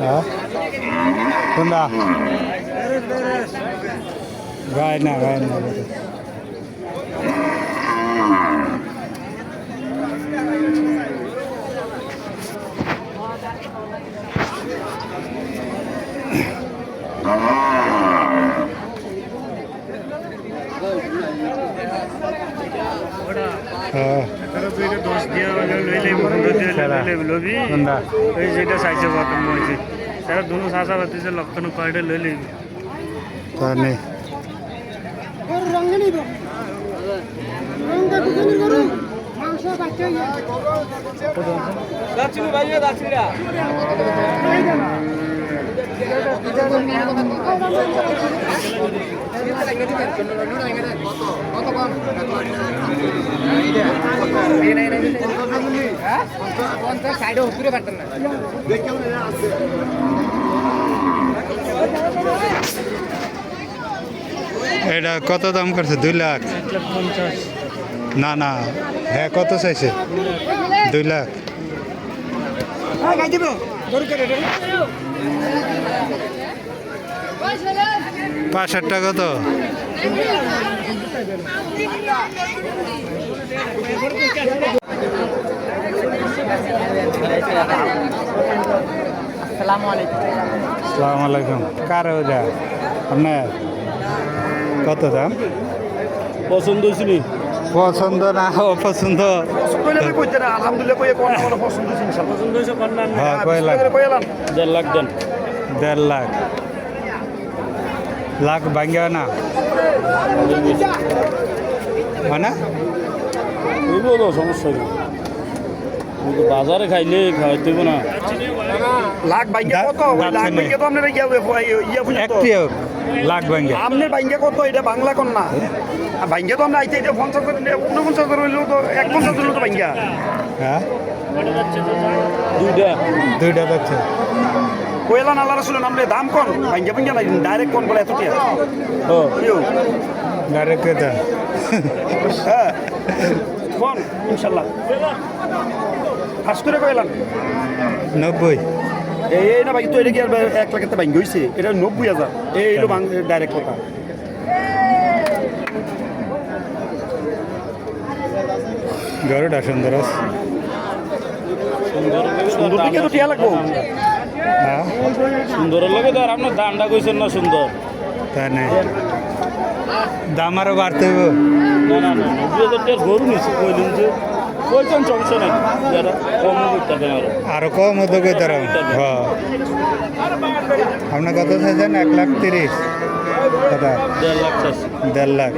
হ্যাঁ কোনটা গায় না হ্যাঁ কোনটা যেটা চাইছে বর্তমান হয়েছে। তারা দুনো চাষা পাতিছে লক্ষণ কয়টা লই লইবি তা নেই। গরু এটা কত দাম করছে? দুই লাখ? না না। হ্যাঁ কত চাইছে? দুই লাখ। পাঁচ হাজার টাকা তো? সালাম আলাইকুম। কার ওটা আপনার? কত দাম? পছন্দ হয়েছিল পছন্দ না অপছন্দ হ্যাঁ দেড় লাখ দেন। দেড় লাখ। লাখ ভাঙ্গা না? মানে? হইব তো সমস্যা নেই। কিন্তু বাজারে খাইলে খাওয়াইতে হইব না। লাখ দা- কত? লাখ। বাইঙ্গা তো আপনার ইয়া ইয়া লাখ ভাঙ্গা। আপনার বাইঙ্গা কত? এটা বাংলা কন্যা। বাইঙ্গা তো আমরা আইতে এটা পঞ্চাশ উনপঞ্চাশ হইলেও তো এক পঞ্চাশ হইলেও তো বাইঙ্গা হ্যাঁ? দুইটা। দুইটা যাচ্ছে। কয়লা নাল্লা রাসুলের নামলে দাম কোন বাইঙ্গা বাইঙ্গা নাই ডাইরেক্ট কোন বলে এত টিয়া ও। গাড়ি কেতা হ্যাঁ। কোন? ইনশাল্লাহ। ফার্স্ট করে কয়লাম নব্বই। এই না ভাই তো এটা কি আর এক লাখ একটা বাইঙ্গা হয়েছে এটা নব্বই হাজার। এই হলো ডাইরেক্ট কথা। গরুটা সুন্দর সুন্দর দিকে তো টিয়া লাগবো। সুন্দরের লগে তো আর আপনার দামটা কইছেন না সুন্দর। তাই নেই। দাম আরও বাড়তে হইব। না না না নব্বই হাজার টাকার গরু নিচ্ছে কইলেন যে কইছেন সমস্যা নাই যারা কম করতে পারেন আরও। আরও কম হতো কই তারা। হ্যাঁ। আপনার কত চাইছেন এক লাখ তিরিশ। কত দেড় লাখ দেড় লাখ।